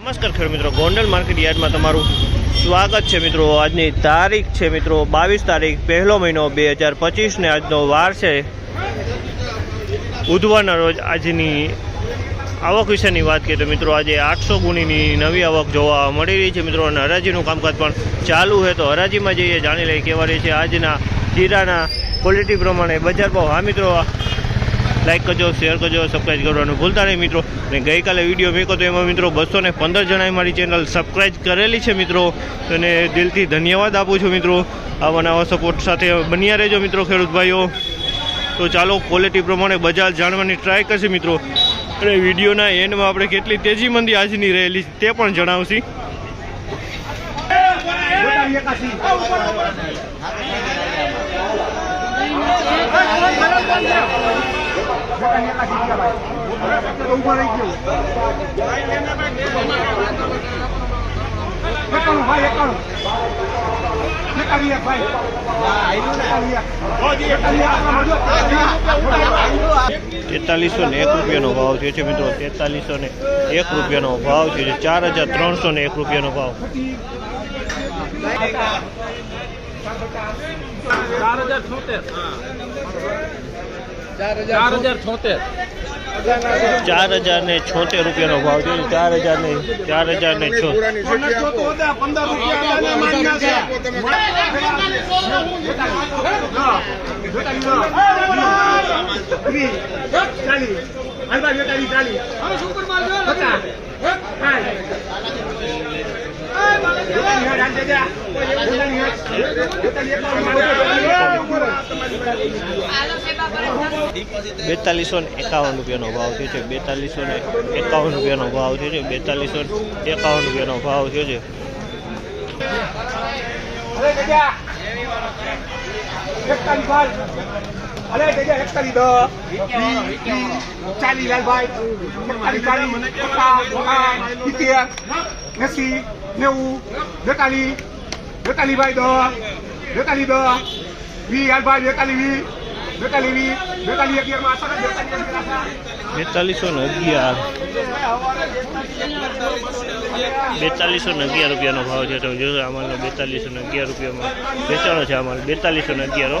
નમસ્કાર ખેડૂત મિત્રો, ગોંડલ માર્કેટ યાર્ડમાં તમારું સ્વાગત છે મિત્રો. આજની તારીખ છે મિત્રો, બાવીસ તારીખ, પહેલો મહિનો બે હજાર પચીસને આજનો વાર છે. બુધવારના રોજ આજની આવક વિશેની વાત કરીએ તો મિત્રો, આજે આઠસો ગુણીની નવી આવક જોવા મળી રહી છે મિત્રો. અને હરાજીનું કામકાજ પણ ચાલુ છે. તો હરાજીમાં જઈએ જાણી લઈએ કેવા રહી છે, આજના જીરાના ક્વોલિટી પ્રમાણે બજાર ભાવ. હા મિત્રો લાઈક કરજો શેર કરજો સબસ્ક્રાઈબ કરવાનું ભૂલતા નહીં મિત્રો. અને ગઈકાલે વીડિયો મેં તો એમાં મિત્રો બસો ને પંદર જણાએ મારી ચેનલ સબસ્ક્રાઈબ કરેલી છે મિત્રો. અને દિલથી ધન્યવાદ આપું છું મિત્રો. આવા નવા સપોર્ટ સાથે બન્યા રહેજો મિત્રો ખેડૂત ભાઈઓ. તો ચાલો ક્વોલિટી પ્રમાણે બજાર જાણવાની ટ્રાય કરશે મિત્રો. અને વિડીયોના એન્ડમાં આપણે કેટલી તેજી મંદી આજની રહેલી તે પણ જણાવશી. એકાણું તેતાલીસો ને એક રૂપિયાનો ભાવ થયો છે મિત્રો, તેતાલીસો ને એક રૂપિયાનો ભાવ થયો છે ચાર હજાર ત્રણસો ને એક રૂપિયાનો ભાવ. ચાર હજાર છોતેર. ચાર હજાર છોતેર ચાર હજાર ને છોતેર રૂપિયાનો ભાવ છે ચાર હજાર ને ચાર હજાર ને છો પંદર બેતાલીસો ને એકાવન રૂપિયાનો ભાવ થયો છે. બેતાલીસો ને એકાવન રૂપિયાનો ભાવ થયો છે. બેતાલીસો ને એકાવન રૂપિયાનો ભાવ થયો છે. ચાલી લાલભાઈ એકતાલીસ ચાલીસ પચાસ પચાસ એસી, નેવું, બેતાલીસ. દસ બેતાલીસ દસ વી લાલભાઈ બેતાલીસ વી. બેતાલીસ વી. બેતાલીસ અગિયારમાં આશા બેતાલીસ અગિયાર આશા. બેતાલીસો ને અગિયાર. બેતાલીસો ને અગિયાર રૂપિયાનો ભાવ છે. તમે જોશો અમારે બેતાલીસો ને અગિયાર રૂપિયામાં વેચાણો છે અમારે બેતાલીસો ને અગિયારો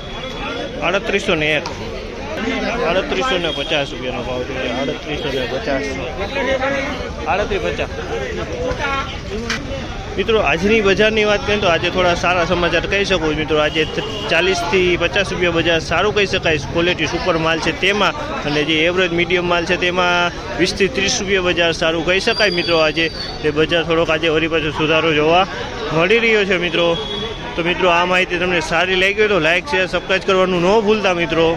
ને એક. આડત્રીસો ને પચાસ રૂપિયાનો ભાવ છે. આડત્રીસો ને પચાસ. આડત્રીસ પચાસ. મિત્રો, આજની બજારની વાત કરીએ તો આજે થોડા સારા સમાચાર કહી શકું મિત્રો, આજે ચાલીસથી પચાસ રૂપિયા બજાર સારું કહી શકાય. ક્વોલિટી સુપર માલ છે તેમાં અને જે એવરેજ મીડિયમ માલ છે તેમાં વીસથી ત્રીસ રૂપિયા બજાર સારું કહી શકાય. મિત્રો, આજે તે બજાર થોડોક આજે વળી પાછો સુધારો જોવા મળી રહ્યો છે, મિત્રો. તો મિત્રો, આ માહિતી તમને સારી લાગી હોય તો લાઇક શેર સબસ્ક્રાઈબ કરવાનું ન ભૂલતા મિત્રો.